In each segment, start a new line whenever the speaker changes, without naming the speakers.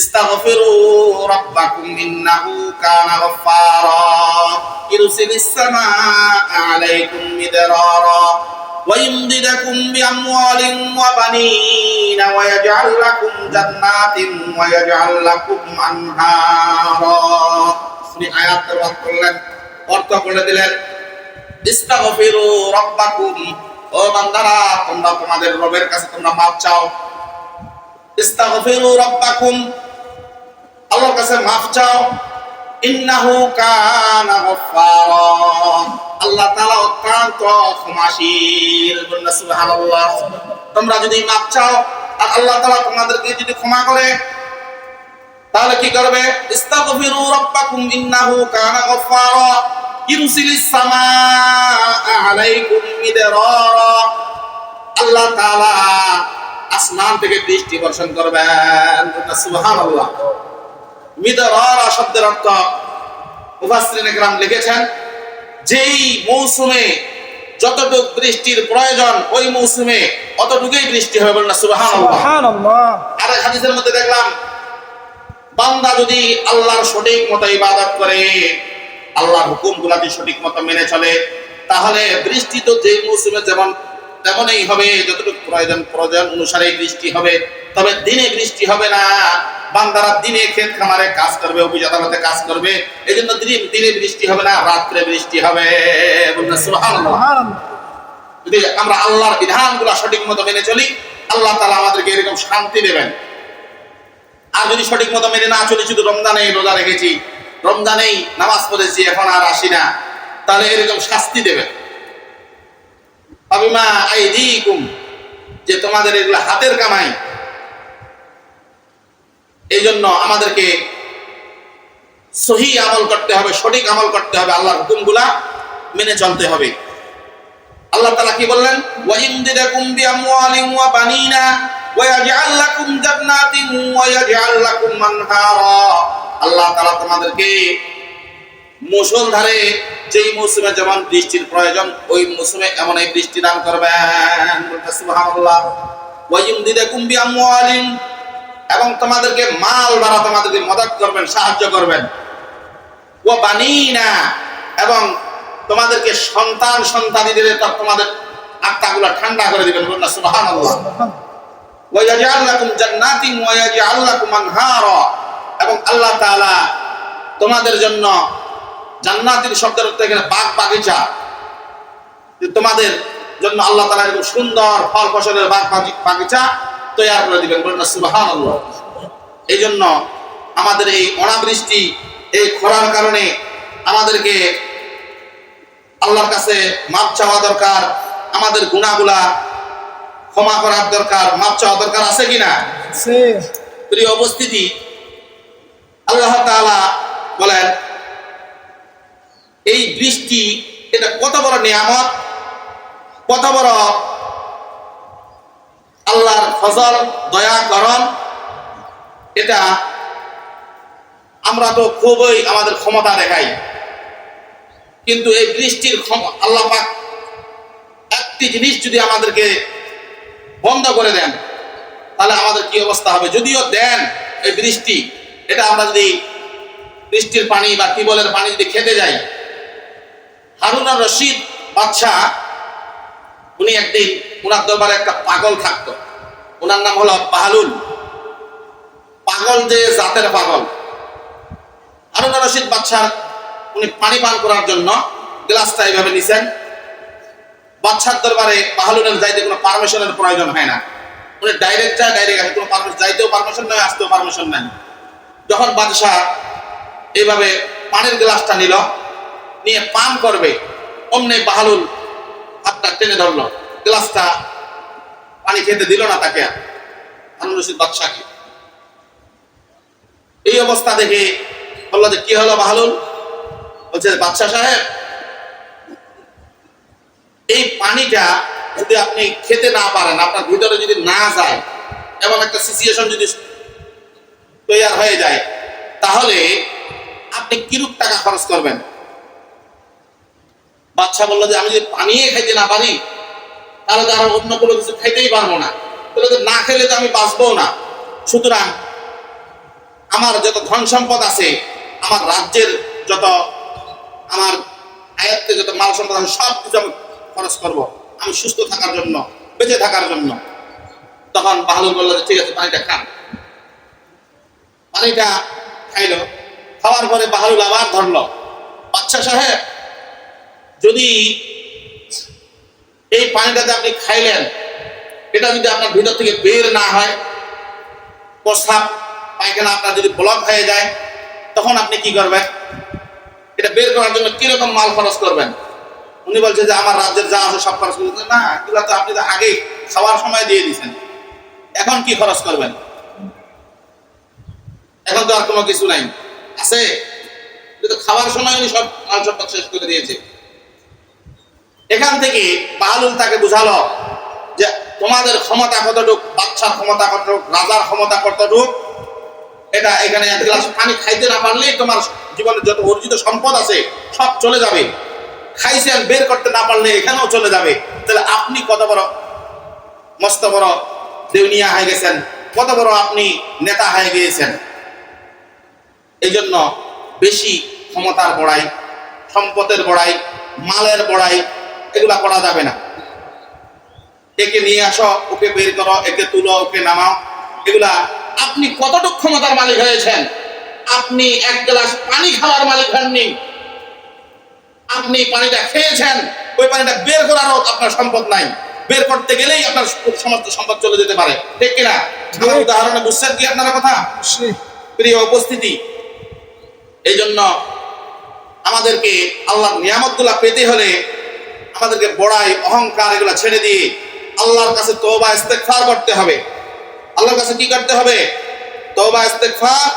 استغفروا ربكم إنه كان غفارا يرسل السماء عليكم مدرارا ويمددكم بأموال وبنين ويجعل لكم جنات ويجعل لكم أنهارا আপনি আয়াত তেলাওয়াত করলেন অর্থ করে দিলেন ইস্তাগফিরু রাব্বাকুম ও বান্দারা তোমরা তোমাদের রবের কাছে তোমরা মাপ চাও ইস্তাগফিরু রাব্বাকুম আল্লাহর কাছে মাফ চাও। ইন্নাহু কানা গফফারা। আল্লাহ তাআলা অত্যন্ত ক্ষমাশীল। বলুন সুবহানাল্লাহ। তোমরা যদি মাফ চাও, আর আল্লাহ তাআলা তোমাদেরকে যদি ক্ষমা করে, তাহলে কি করবে? ইস্তাগফিরু রাব্বাকুম ইন্নাহু কানা গফফারা। ইউরসিলিস সামাআ আলাইকুম মিদরারা। আল্লাহ তাআলা আসমান থেকে বৃষ্টি বর্ষণ করবেন। সুবহানাল্লাহ। মিদরারা শব্দের অর্থ লিখেছেন যেই মৌসুমে যতটুক বৃষ্টির প্রয়োজন ওই মৌসুমে অতটুকুই বৃষ্টি হবে না সুবহানাল্লাহ। আর হাদিসের মধ্যে দেখলাম বান্দা যদি আল্লাহর সঠিক মতো ইবাদত করে আল্লাহর হুকুম গুলাকে সঠিক মতো মেনে চলে তাহলে বৃষ্টি তো যে মৌসুমে যেমন তেমনই হবে যতটুকু প্রয়োজন প্রয়োজন অনুসারে বৃষ্টি হবে তবে দিনে বৃষ্টি হবে না। বান্দারা দিনে ক্ষেত খামারে কাজ করবে অফিস আদালতে কাজ করবে। এই জন্য দিনে বৃষ্টি হবে না রাত্রে বৃষ্টি হবে। যদি আমরা আল্লাহর বিধানগুলো সঠিক মতো মেনে চলি আল্লাহ তালা আমাদেরকে এরকম শান্তি দেবেন। আর যদি সঠিক মতো মেনে না চলি শুধু রমজানে রোজা রেখেছি রমজানেই নামাজ পড়েছি এখন আর আসি না তাহলে এরকম শাস্তি দেবেন। অবিমা আইদিকুম যে তোমাদের এগুলো হাতের কামাই এই জন্য আমাদেরকে সহি আমল করতে হবে, সঠিক আমল করতে হবে, আল্লাহর হুকুমগুলা মেনে চলতে হবে। আল্লাহ তালা কি বললেন? আল্লাহ তাআলা তোমাদেরকে মুষলধারে যেই যেমন বৃষ্টির প্রয়োজন, ওই মৌসুমে এই বৃষ্টি দান এবং তোমাদেরকে মাল দ্বারা তোমাদেরকে মদত করবেন, সাহায্য করবেন। ও বানিনা, এবং তোমাদেরকে সন্তান সন্তানি দিলে তার তোমাদের আত্মাগুলো ঠান্ডা করে দিবেন বলুন না ওয়া ইয়াজআল জান্নাতিন এবং আল্লাহ তাআলা তোমাদের জন্য জান্নাতের শব্দের অর্থ বাগ বাগিচা। তোমাদের জন্য আল্লাহ তাআলা সুন্দর ফল ফসলের বাগি- বাগিচা তৈরি করে দিবেন বলুন না সুবহানাল্লাহ। এই জন্য আমাদের এই অনাবৃষ্টি এই খরার কারণে আমাদেরকে আল্লাহর কাছে মাপ চাওয়া দরকার আমাদের গুণাগুলা ক্ষমা করার দরকার মাপ চাওয়া দরকার আছে কিনা? প্রিয় উপস্থিতি আল্লাহ তাআলা বলেন এই বৃষ্টি এটা কত বড় নিয়ামত কত বড় আল্লাহর ফজল, দয়া করণ। এটা আমরা তো খুবই আমাদের ক্ষমতা দেখাই। কিন্তু এই বৃষ্টির আল্লাহ পাক একটি জিনিস যদি আমাদেরকে বন্ধ করে দেন, তাহলে আমাদের কি অবস্থা হবে? যদিও দেন এই বৃষ্টি, এটা আমরা যদি বৃষ্টির পানি বা টিবলের পানি যদি খেতে যাই হারুন রশিদ বাদশাহ উনি একদিন উনার দরবারে একটা পাগল থাকতো। ওনার নাম হলো পাহালুল পাগল যে জাতের পাগল। হারুন রশিদ বাদশাহ উনি পানি পান করার জন্য গ্লাসটা এইভাবে নিছেন। বাদশার দরবারে পাহালুনের যাইতে কোনো পারমিশনের প্রয়োজন হয় না। উনি ডাইরেক্ট যায়, ডাইরেক্ট আসে। কোনো পারমিশন যাইতেও পারমিশন নয়, আসতেও পারমিশন নাই যখন বাদশাহ এইভাবে পানির গ্লাসটা নিল, নিয়ে পান করবে, অমনি বাহালুল হাতটা টেনে ধরলো। গ্লাসটা পানি খেতে দিল না তাকে। হারুন বাদশাহকে। এই অবস্থা দেখে বলল যে, কি হলো বাহালুল বলছে, বাদশাহ সাহেব, এই পানিটা যদি আপনি খেতে না পারেন, আপনার ভিতরে যদি না যায় এমন একটা সিচুয়েশন যদি তৈরি হয়ে যায়, তাহলে আপনি কিরূপ টাকা খরচ করবেন? বাচ্চা বলল যে, আমি যদি পানিয়ে খাইতে না পারি, তাহলে তো আর অন্য কোনো কিছু খাইতেই পারব না। তাহলে তো না খেলে তো আমি বাঁচবো না। সুতরাং আমার যত ধন সম্পদ আছে, আমার রাজ্যের যত, আমার আয়ত্তে যত মাল সম্পদ আছে সব কিছু আমি খরচ করব। আমি সুস্থ থাকার জন্য, বেঁচে থাকার জন্য। তখন বাহালুল বলল যে, ঠিক আছে, পানিটা খান। পানিটা খাইলো, খাওয়ার পরে বাহালুল আবার ধরলো। বাচ্চা সাহেব যদি এই পানিটাতে আপনি খাইলেন, এটা যদি আপনার ভিতর থেকে বের না হয়, প্রস্রাব, পায়খানা আপনার যদি ব্লক হয়ে যায়, তখন আপনি কি করবেন? এটা বের করার জন্য কীরকম মাল খরচ করবেন? উনি বলছে যে, আমার রাজ্যের যা আছে সব খরচ করতে না, এগুলো তো আপনি তো আগেই খাওয়ার সময় দিয়ে দিয়েছেন। এখন কি খরচ করবেন? এখন তো আর কোনো কিছু নাই। আছে? খাওয়ার সময় উনি সব মাল সম্পদ শেষ করে দিয়েছে। এখান থেকে বাহালুল তাকে বুঝালো যে তোমাদের ক্ষমতা কতটুক, বাচ্চার ক্ষমতা কতটুক, রাজার ক্ষমতা কতটুক, এটা এখানে এক গ্লাস পানি খাইতে না পারলেই তোমার জীবনে যত অর্জিত সম্পদ আছে, সব চলে যাবে। খাইছেন বের করতে না পারলে এখানেও চলে যাবে। তাহলে আপনি কত বড়, মস্ত বড় দেউনিয়া হয়ে গেছেন, কত বড় আপনি নেতা হয়ে গিয়েছেন। এই জন্য বেশি ক্ষমতার বড়াই, সম্পদের বড়াই, মালের বড়াই এগুলা করা যাবে না। একে নিয়ে আসো ওকে বের করো একে তুলো ওকে নামাও। এগুলা আপনি কতটুকু ক্ষমতার মালিক হয়েছেন? আপনি এক গ্লাস পানি খাওয়ার মালিক হননি। আপনি পানিটা খেয়েছেন ওই পানিটা বের করারও আপনার সম্পদ নাই। বের করতে গেলেই আপনার সমস্ত সম্পদ চলে যেতে পারে। ঠিক কিনা? আমার উদাহরণে বুঝছেন কি আপনারা কথা? প্রিয় উপস্থিতি এই জন্য আমাদেরকে আল্লাহর নিয়ামতগুলা পেতে হলে আমাদেরকে বড়াই, অহংকার এগুলা ছেড়ে দিয়ে আল্লাহর কাছে তওবা, ইস্তেগফার করতে হবে। আল্লাহর কাছে কি করতে হবে? তওবা, ইস্তেগফার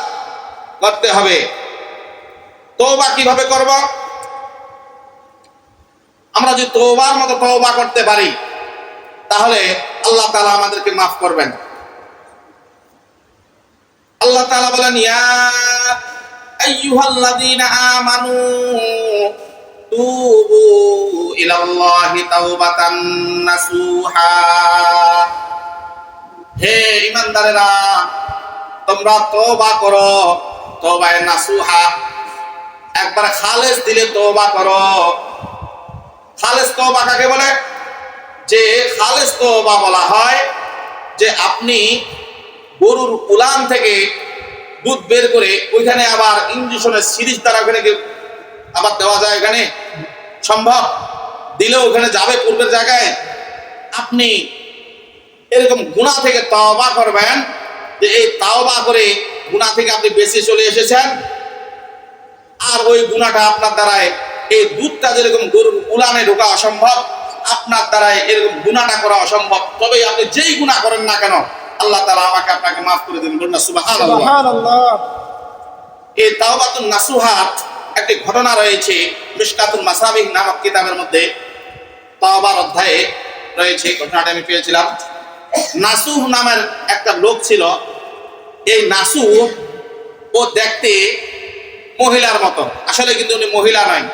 করতে হবে। তওবা কীভাবে করব? আমরা যদি তওবার মতো তওবা করতে পারি, তাহলে আল্লাহ তাআলা আমাদেরকে মাফ করবেন। আল্লাহ তাআলা বলেন, ইয়া আইয়ুহাল্লাযীনা আমানু তুবু ইলাল্লাহি তাওবাতান নাসুহা হে ঈমানদারেরা তোমরা তওবা করো, তওবায়ে নাসুহা। একবার খালেস দিলে তওবা করো। খালেস তওবা কাকে বলে? যে খালেস তওবা বলা হয়, যে আপনি গরুর উলান থেকে দুধ বের করে ওইখানে আবার ইঞ্জেকশনের সিরিজ দ্বারা ওখানে আবার দেওয়া যায় এখানে। সম্ভব? দিলেও ওখানে যাবে পূর্বের জায়গায়। আপনি এরকম গুণা থেকে তওবা করবেন যে এই তাওবা করে গুণা থেকে আপনি বেঁচে চলে এসেছেন। আর ওই গুণাটা আপনার দ্বারায় এই দুধটা যেরকম গরুর উলানে ঢোকা অসম্ভব আপনার দ্বারায় এরকম গুণাটা করা অসম্ভব। তবে আপনি যেই গুণা করেন না কেন আল্লাহ তাআলা আমাকে আপনাকে মাফ করে দিন বলুন না সুবহানাল্লাহ।
সুবহানাল্লাহ।
এই তাওবাতুন নাসুহাত একটি ঘটনা রয়েছে মিশকাতুল মাসাবিহ নামক কিতাবের মধ্যে। তাওবার অধ্যায়ে রয়েছে ঘটনাটা আমি পেয়েছিলাম। নাসুহ নামের একটা লোক ছিল। এই নাসুহ ও দেখতে মহিলার মতো আসলে কিন্তু উনি মহিলা নয়,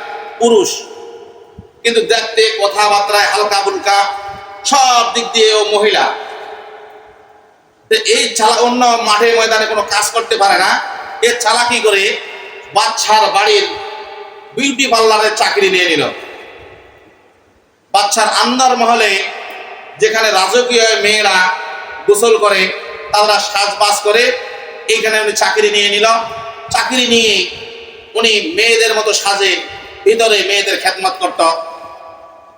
পুরুষ। কিন্তু দেখতে, কথাবার্তায় হালকা বুলকা সব দিক দিয়ে ও মহিলা এই চালা অন্য মাঠে ময়দানে কোনো কাজ করতে পারে না। এ চালাকি করে বাচ্চার বাড়ির বিউটি পার্লারের চাকরি নিয়ে নিল। বাচ্চার আন্দার মহলে যেখানে রাজকীয় মেয়েরা গোসল করে, তারা সাজবাজ করে, এইখানে উনি চাকরি নিয়ে নিল। চাকরি নিয়ে উনি মেয়েদের মতো সাজে ভিতরে মেয়েদের খেদমত করত।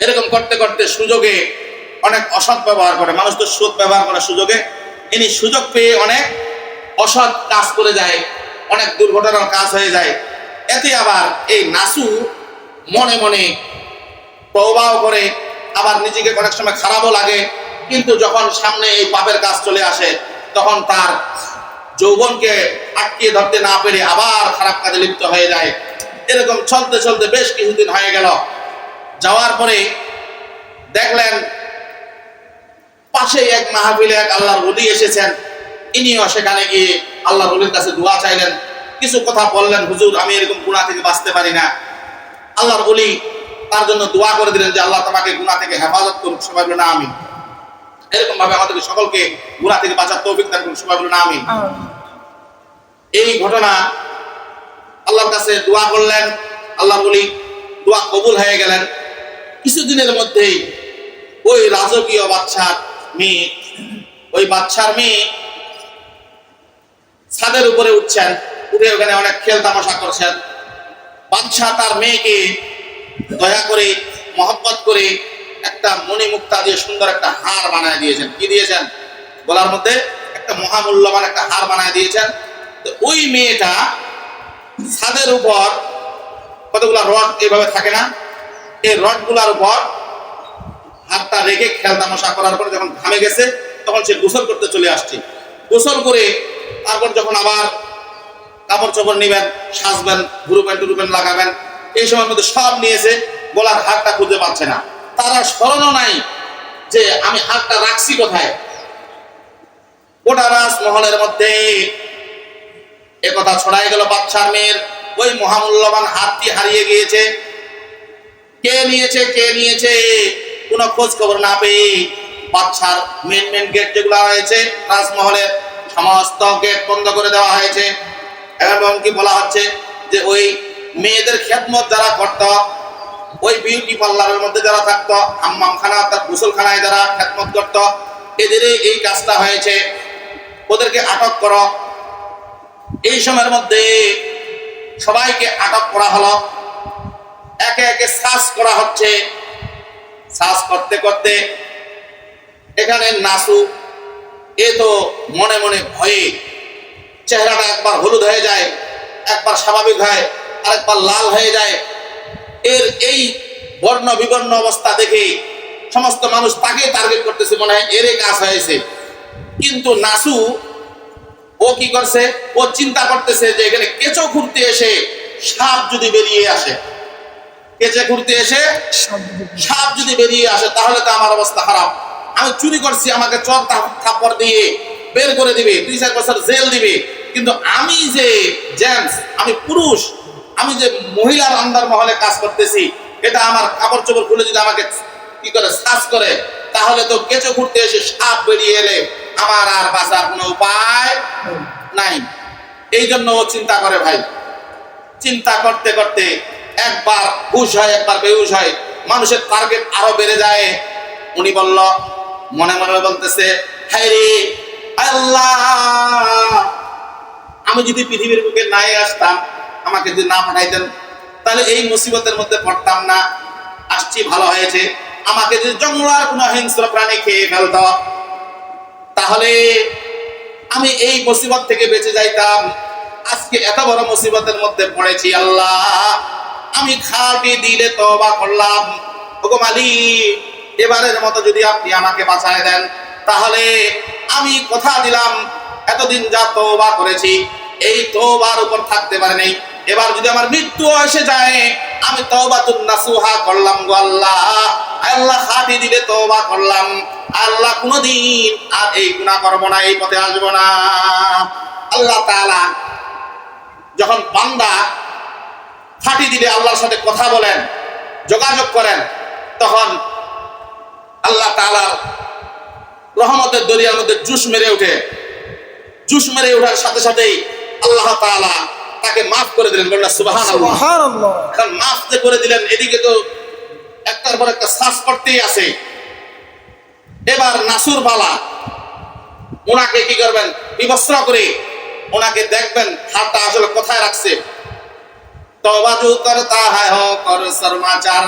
এরকম করতে করতে সুযোগে অনেক অসৎ ব্যবহার করে, মানুষ তো সুদ ব্যবহার করার সুযোগে। ইনি সুযোগ পেয়ে অনেক অসৎ কাজ করে যায়। অনেক দুর্ঘটনার কাজ হয়ে যায়। এতে আবার এই নাসু মনে মনে প্রবাহ করে, আবার নিজেকে অনেক সময় খারাপও লাগে। কিন্তু যখন সামনে এই পাপের কাজ চলে আসে, তখন তার যৌবনকে আটকিয়ে ধরতে না পেরে আবার খারাপ কাজে লিপ্ত হয়ে যায়। এরকম চলতে চলতে বেশ কিছুদিন হয়ে গেল। যাওয়ার পরে দেখলেন পাশেই এক মাহফিলে এক আল্লাহর ওলি এসেছেন। ইনিও সেখানে গিয়ে আল্লাহ রলির কাছে দোয়া চাইলেন। কিছু কথা বললেন হুজুর আমি এরকম গুণা থেকে বাঁচতে পারি না। আল্লাহর ওলি তার জন্য দোয়া করে দিলেন যে আল্লাহ তোমাকে গুণা থেকে হেফাজত করুক সবাই বলে না আমি এরকম ভাবে আমাদেরকে সকলকে গুণা থেকে বাঁচার তৌফিক দান করুন সবাই বলে না আমি এই ঘটনা আল্লাহর কাছে দোয়া করলেন। আল্লাহ বলি দোয়া কবুল হয়ে গেলেন। কিছুদিনের মধ্যেই ওই রাজকীয় বাচ্চার মেয়ে ওই বাচ্চার মেয়ে ছাদের উপরে উঠছেন। উঠে ওখানে অনেক খেল তামাশা করছেন। বাদশাহ তার মেয়েকে দয়া করে, মহব্বত করে একটা মণি মুক্তা দিয়ে সুন্দর একটা হার বানায় দিয়েছেন। কি দিয়েছেন? গলার মধ্যে একটা মহামূল্যবান একটা হার বানায় দিয়েছেন। তো ওই মেয়েটা ছাদের উপর কতগুলো রড এভাবে থাকে না? এই রডগুলোর উপর হাতটা রেখে খেল তামাশা করার পরে যখন ঘামে গেছে, তখন সে গোসল করতে চলে আসছে। গোসল করে তারপর যখন আবার কাপড় চোপড় নিবেন, সাজবেন গ্রুপেন টুরুপেন লাগাবেন, এই সময়ের মধ্যে সব নিয়েছে, গলার হাতটা খুঁজে পাচ্ছে না। তারা স্মরণও নাই যে আমি হাতটা রাখছি কোথায়। গোটা রাজমহলের মধ্যে এ কথা ছড়াই গেল বাচ্চার মেয়ের। ওই মহামূল্যবান হাতটি হারিয়ে গিয়েছে। কে নিয়েছে কে নিয়েছে, কোনো খোঁজ খবর না পেয়ে বাচ্চার মেন মেন গেট যেগুলো রয়েছে, রাজমহলের সমস্ত গেট বন্ধ করে দেওয়া হয়েছে। এবং কি বলা হচ্ছে যে ওই মেয়েদের খেদমত যারা করত, ওই বিউটি পার্লারের মধ্যে যারা থাকতো, হাম্মামখানা, তার গোসলখানায় যারা খেদমত করত এদের এই কাজটা হয়েছে। ওদেরকে আটক করো। এই সময়ের মধ্যে সবাইকে আটক করা হলো। একে একে শ্বাস করা হচ্ছে। শ্বাস করতে করতে এখানে নাসু এ তো মনে মনে ভয়ে চেহারাটা একবার হলুদ হয়ে যায় একবার স্বাভাবিক হয় আরেকবার লাল হয়ে যায়। এর এই বর্ণ বিবর্ণ অবস্থা দেখে সমস্ত মানুষ তাকে টার্গেট করতেছে মনে হয় এর কাজ হয়েছে। কিন্তু নাসু ও কি করছে? ও চিন্তা করতেছে যে এখানে কেঁচো ঘুরতে এসে সাপ যদি বেরিয়ে আসে। কেঁচে ঘুরতে এসে সাপ যদি বেরিয়ে আসে তাহলে তো আমার অবস্থা খারাপ। আমি চুরি করছি, আমাকে চর থাপ্পড় দিয়ে বের করে দিবে, দুই চার বছর জেল দিবে। কিন্তু আমি যে জেন্টস, আমি পুরুষ, আমি যে মহিলার আন্দার মহলে কাজ করতেছি, এটা আমার কাপড় চোপড় খুলে যদি আমাকে কি করে সাজ করে, তাহলে তো কেঁচো ঘুরতে এসে সাপ বেরিয়ে এলে আমার আর বাঁচার কোনো উপায় নাই। এই জন্য ও চিন্তা করে ভাই। চিন্তা করতে করতে একবার হুশ হয়, একবার বেহুশ হয়। মানুষের টার্গেট আরও বেড়ে যায়। উনি বলল মনে মনে বলতেছে, হায় আল্লাহ, আমি যদি পৃথিবীর বুকে নাই আসতাম, আমাকে যদি না পাঠাইতেন, তাহলে এই মুসিবতের মধ্যে পড়তাম না। আসছি, ভালো হয়েছে। আমাকে যদি জঙ্গলার কোনো হিংস্র প্রাণী খেয়ে ফেলত। তাহলে আমি এই মুসিবত থেকে বেঁচে যাইতাম। আজকে এত বড় মুসিবতের মধ্যে পড়েছি, আল্লাহ। আমি খাটি দিলে তবা করলাম। ওগো মালিক এবারের মতো যদি আপনি আমাকে বাঁচায় দেন, তাহলে আমি কথা দিলাম, এতদিন যা তওবা করেছি, এই তওবার উপর থাকতে পারে নাই এবার যদি আমার মৃত্যু এসে যায়, আমি তওবাতুন নাসুহা করলাম গো আল্লাহ। আল্লাহ খাটি দিলে তওবা করলাম। আল্লাহ কোনোদিন আর এই গুনাহ করব না, এই পথে আসব না। আল্লাহ তাআলা যখন বান্দা ফাটি দিলে আল্লাহর সাথে কথা বলেন, যোগাযোগ করেন, তখন আল্লাহ তালার রহমতের দরিয়ার মধ্যে জুস মেরে ওঠে। জুস মেরে ওঠার সাথে সাথেই আল্লাহ তালা তাকে মাফ করে দিলেন। বললেন মাফ যে করে দিলেন এদিকে তো একটার পর একটা শ্বাস করতেই আছে। এবার নাসুর বালা ওনাকে কি করবেন? বিবস্ত্র করে ওনাকে দেখবেন হাতটা আসলে কোথায় রাখছে। তবাজু করতা শর্মাচার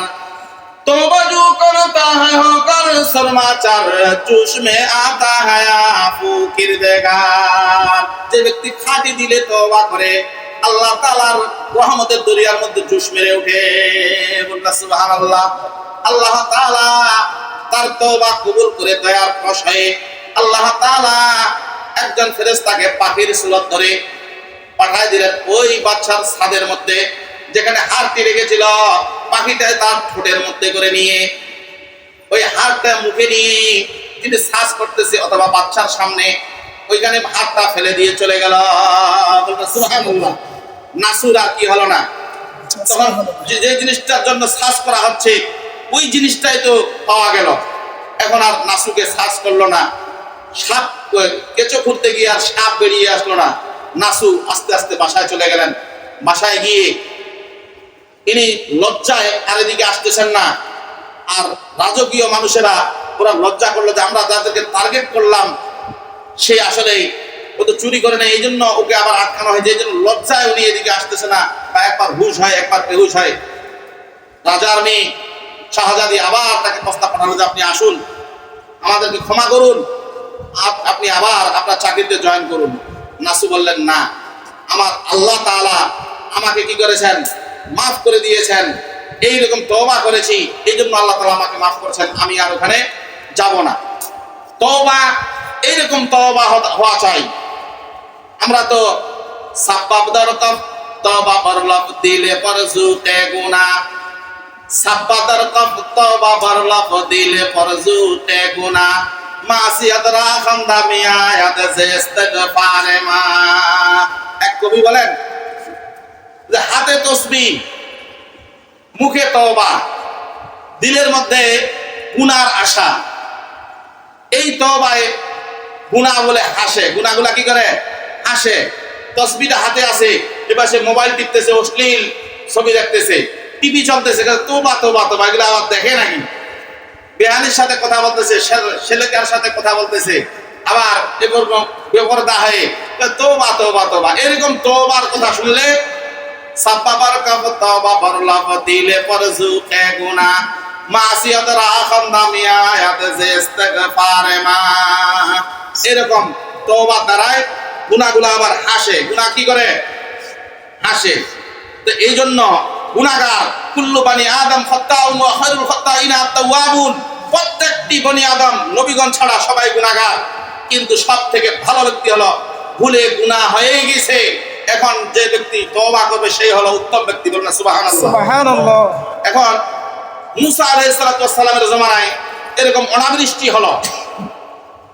शर्माचार तोबाजू करता है हो कर शर्माचार चूस में आता है आफू किरदेगार যে ব্যক্তি খাঁটি দিলে তওবা করে আল্লাহ তাআলার রহমতের দরিয়ার মধ্যে জুস মেরে ওঠে বলনা সুবহানাল্লাহ আল্লাহ তাআলা তার তওবা কবুল করে দয়ার ফস হয়ে আল্লাহ তাআলা একজন ফেরেশতাকে পাখির সুলত ধরে পাঠায় দিলেন ওই বাচ্চার ছাদের মধ্যে যেখানে হাড়টি রেখেছিল পাখিটা তার ঠোঁটের মধ্যে করে নিয়ে, ওই হাতটা মুখে নিয়ে তিনি শ্বাস করতেছে অথবা বাচ্চার সামনে, ওইখানে হাতটা ফেলে দিয়ে চলে গেল। নাসুর কি হলো না? তখন যে জিনিসটার জন্য শ্বাস করা হচ্ছে, ওই জিনিসটাই তো পাওয়া গেল। এখন আর নাসুকে শ্বাস করল না। সাপ কেঁচো খুঁড়তে গিয়ে আর সাপ বেরিয়ে আসলো না। নাসু আস্তে আস্তে বাসায় চলে গেলেন। বাসায় গিয়ে ইনি লজ্জায় আর এদিকে আসতেছেন না। আর রাজকীয় মানুষেরা ওরা লজ্জা করল যে আমরা যাদেরকে টার্গেট করলাম। সে আসলে ও তো চুরি করে নেয় এই জন্য ওকে আবার আটকানো হয় যে জন্য লজ্জায় উনি এদিকে আসতেছে না বা একবার হুশ হয়, একবার বেহুশ হয়। রাজার মেয়ে শাহজাদি আবার তাকে প্রস্তাব পাঠালো যে আপনি আসুন, আমাদেরকে ক্ষমা করুন, আপ- আপনি আবার আপনার চাকরিতে জয়েন করুন। নাসু বললেন, না, আমার আল্লাহ তাআলা আমাকে কি করেছেন? মাফ করে দিয়েছেন। এই এইরকম তওবা করেছি এই জন্য আল্লাহ তাআলা আমাকে মাফ করেছেন, আমি আর ওখানে যাব না। তওবা, এইরকম হত- হওয়া চাই। আমরা তো দিলে দিলে ইস্তিগফারে মা। এক কবি বলেন যে হাতে তসবি, মুখে তওবা, দিলের মধ্যে গুনার আশা। এই তওবায় গুণা বলে হাসে। গুণাগুলা কি করে? হাসে। তসবিটা হাতে আছে, এবার সে মোবাইল টিপতেছে, অশ্লীল ছবি দেখতেছে, টিভি চলতেছে তোবা তোবা তোবা এগুলো আবার দেখে নাকি বেহানির সাথে কথা বলতেছে ছেলে- ছেলেকার সাথে কথা বলতেছে, আবার এরকম বেপরদা হয়ে তোবা তোবা তোবা এরকম তোবার কথা শুনলে সাব্বাবার কাব তওবা বরলাফ দিলে পরজু কে গুনা মাসিয়াত রাখাম দামিয়া ইয়াত যে ইস্তিগফারে মা। এরকম তওবা দ্বারাই গুনাহগুলো আবার হাসে। গুনাহ কি করে? হাসে। তো এই জন্য গুনাহগার কুল্লু বানি আদম খাত্তাউন ওয়া খায়রুল খাত্তাইনা আত-তাওয়াবুন। প্রত্যেকটি বনি আদম, নবীগণ ছাড়া সবাই গুনাহগার কিন্তু সব থেকে ভালো ব্যক্তি হলো, ভুলে গুনাহ হয়ে গেছে। এখন যে ব্যক্তি তওবা করবে সেই হলো উত্তম ব্যক্তি বলুন সুবহানাল্লাহ।
সুবহানাল্লাহ।
এখন মুসা আলাইসালামের জমানায় এরকম অনাবৃষ্টি হলো।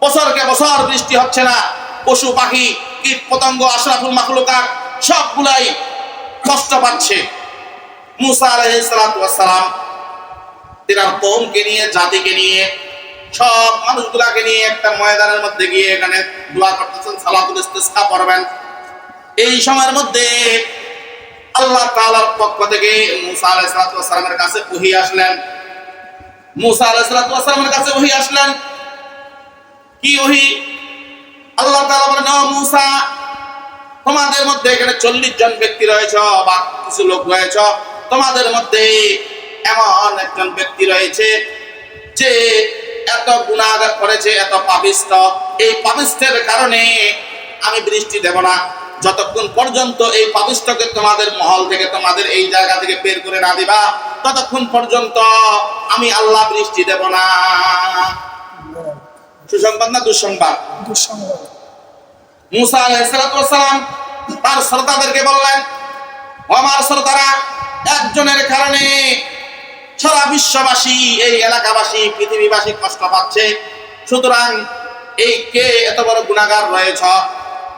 বছরকে বছর বৃষ্টি হচ্ছে না পশু পাখি কীট পতঙ্গ আশরাফুল মাখলুকাত সবগুলাই কষ্ট পাচ্ছে। মুসা আলাইসালাম তিনার কৌমকে নিয়ে জাতিকে নিয়ে সব মানুষগুলাকে নিয়ে একটা ময়দানের মধ্যে গিয়ে এখানে দোয়া করতেছেন সালাতুল ইস্তিসকা পড়বেন। এই সময়ের মধ্যে আল্লাহ তাআলার পক্ষ থেকে মুসা আলাইহিস সালামের কাছে ওহী আসলেন। মুসা আলাইহিস সালামের কাছে ওহী আসলেন। কি ওহী? আল্লাহ বলেন, ও মুসা, তোমাদের মধ্যে এখানে চল্লিশ জন ব্যক্তি রয়েছে বা কিছু লোক রয়েছে। তোমাদের মধ্যে এমন একজন ব্যক্তি রয়েছে যে এত গুণাগার করেছে, এত পাপিষ্ট এই পাপিষ্টের কারণে আমি বৃষ্টি দেব না। যতক্ষণ পর্যন্ত এই পাপিষ্টকে তোমাদের মহল থেকে তোমাদের এই জায়গা থেকে বের করে না দিবা ততক্ষণ পর্যন্ত আমি আল্লাহ বৃষ্টি দেব না। সুসংবাদ না দুঃসংবাদ?
দুঃসংবাদ।
মুসা আলাইসালাম তার শ্রোতাদেরকে বললেন আমার শ্রোতারা একজনের কারণে সারা বিশ্ববাসী এই এলাকাবাসী পৃথিবীবাসী কষ্ট পাচ্ছে। সুতরাং এই কে এত বড় গুণাগার রয়েছ?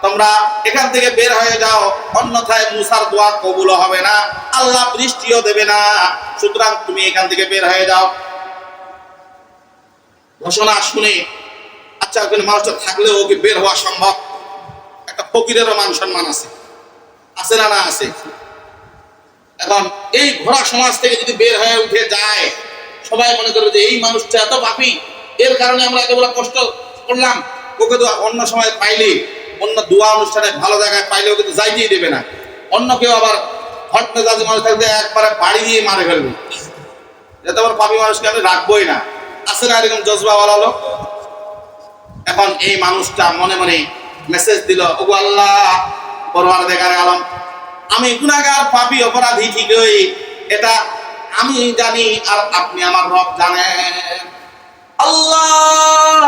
তোমরা এখান থেকে বের হয়ে যাও, অন্যথায় মুসার দোয়া কবুল হবে না, আল্লাহ বৃষ্টিও দেবে না। সুতরাং তুমি এখান থেকে বের হয়ে যাও। ঘোষণা শুনে আচ্ছা ওখানে মানুষটা থাকলেও ওকে বের হওয়া সম্ভব। একটা ফকিরেরও মান সম্মান আছে। আছে না না আছে? এখন এই ঘোড়া সমাজ থেকে যদি বের হয়ে উঠে যায়, সবাই মনে করবে যে এই মানুষটা এত পাপি। এর কারণে আমরা এতগুলো কষ্ট করলাম। ওকে তো অন্য সময় পাইলে। অন্য দোয়া অনুষ্ঠানে ভালো জায়গায় পাইলেও কিন্তু যাইতেই দেবে না। অন্য কেউ আবার হট মেজাজি মানুষ থাকলে একবারে বাড়ি দিয়ে মারে ফেলবে। এত বড় পাপি মানুষকে আমি রাখবোই না। আছে না এরকম জজবাওয়ালা লোক? এখন এই মানুষটা মনে মনে মেসেজ দিল, ওগো আল্লাহ পরওয়ার দেখার আলম। আমি গুনাহগার, পাপী, অপরাধী ঠিকই। এটা আমি জানি আর আপনি আমার রব জানেন। আল্লাহ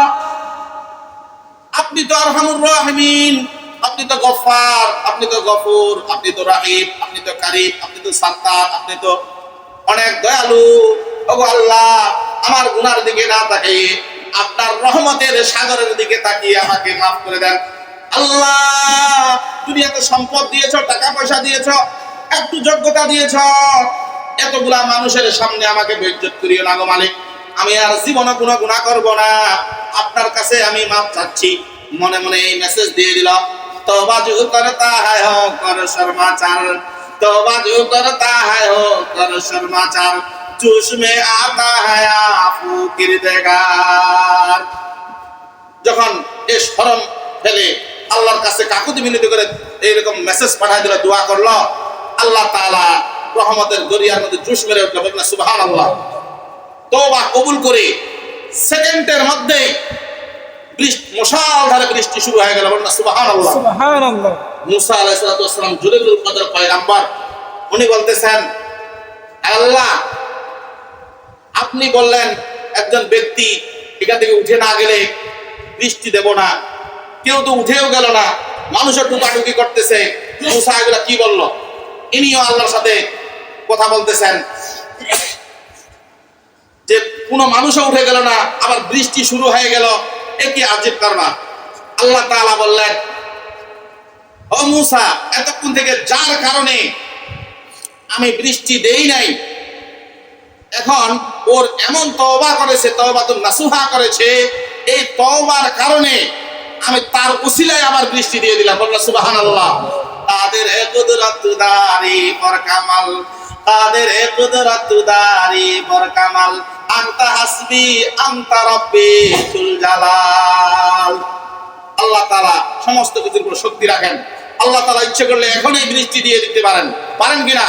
আপনি তো আরহামুর রাহিমিন, আপনি তো গফার আপনি তো গফুর, আপনি তো রাহিম, আপনি তো কারিম, আপনি তো সাত্তার, আপনি তো অনেক দয়ালু। ওগো আল্লাহ, আমার গুনার দিকে না তাকিয়ে, আপনার রহমতের সাগরের দিকে তাকিয়ে আমাকে মাফ করে দেন। আল্লাহ তুমি এত সম্পদ দিয়েছ টাকা পয়সা দিয়েছ, একটু যোগ্যতা দিয়েছ, এতগুলা মানুষের সামনে আমাকে বেজ্জত করিও না গো মালিক। আমি আর জীবনে কোনো গুণা করব না। আপনার কাছে আমি মাপ চাচ্ছি। মনে মনে এই মেসেজ দিয়ে দিল তবা জু করতা হ্যায় হো কর শর্মাচার। তবা জু করতা হ্যায় হো কর শর্মাচার। জুশ মে আতা হ্যায় আফু কিরদেগার। যখন এ শরম ফেলে আল্লাহর কাছে কাকুতি মিনতি করে এইরকম মেসেজ পাঠায় দিল, দোয়া করল, আল্লাহ তাআলা রহমতের গরিয়ার মধ্যে জুশ মেরে উঠল। আল্লাহ আল্লাহ কবুল করে সেকেন্ডের মধ্যে বৃষ্টি মুষালধারে বৃষ্টি শুরু হয়ে গেল। বললেন সুবহান আল্লাহ
সুবহানাল্লাহ।
মুসা আলাইসালাম জুলেবুল কদর পয়গাম্বর উনি বলতেছেন আল্লাহ আপনি বললেন একজন ব্যক্তি এখান থেকে উঠে না গেলে বৃষ্টি দেব না। কেউ তো উঠেও গেল না মানুষের টুকাটুকি করতেছে। মুসা এগুলা কি বলল? ইনিও আল্লাহর সাথে কথা বলতেছেন। যে কোনো মানুষও উঠে গেল না, আবার বৃষ্টি শুরু হয়ে গেল, এ কি আজীব কারণা আল্লাহ তাআলা বললেন, ও মুসা, এতক্ষণ থেকে যার কারণে আমি বৃষ্টি দেই নাই, এখন ওর এমন তওবা করেছে তওবা তো নাসুহা করেছে, এই তওবার কারণে আমি তার উসিলায় আবার বৃষ্টি দিয়ে দিলাম। বলল, সুবহানাল্লাহ। তাদের এ কুদরত দারি পর কামাল তাদের কুদরত দারি কামাল হাসবি রব্বি জুল জালাল। আল্লাহ তালা সমস্ত কিছুর উপর শক্তি রাখেন। আল্লাহ তালা ইচ্ছে করলে এখনই বৃষ্টি দিয়ে দিতে পারেন। পারেন কিনা?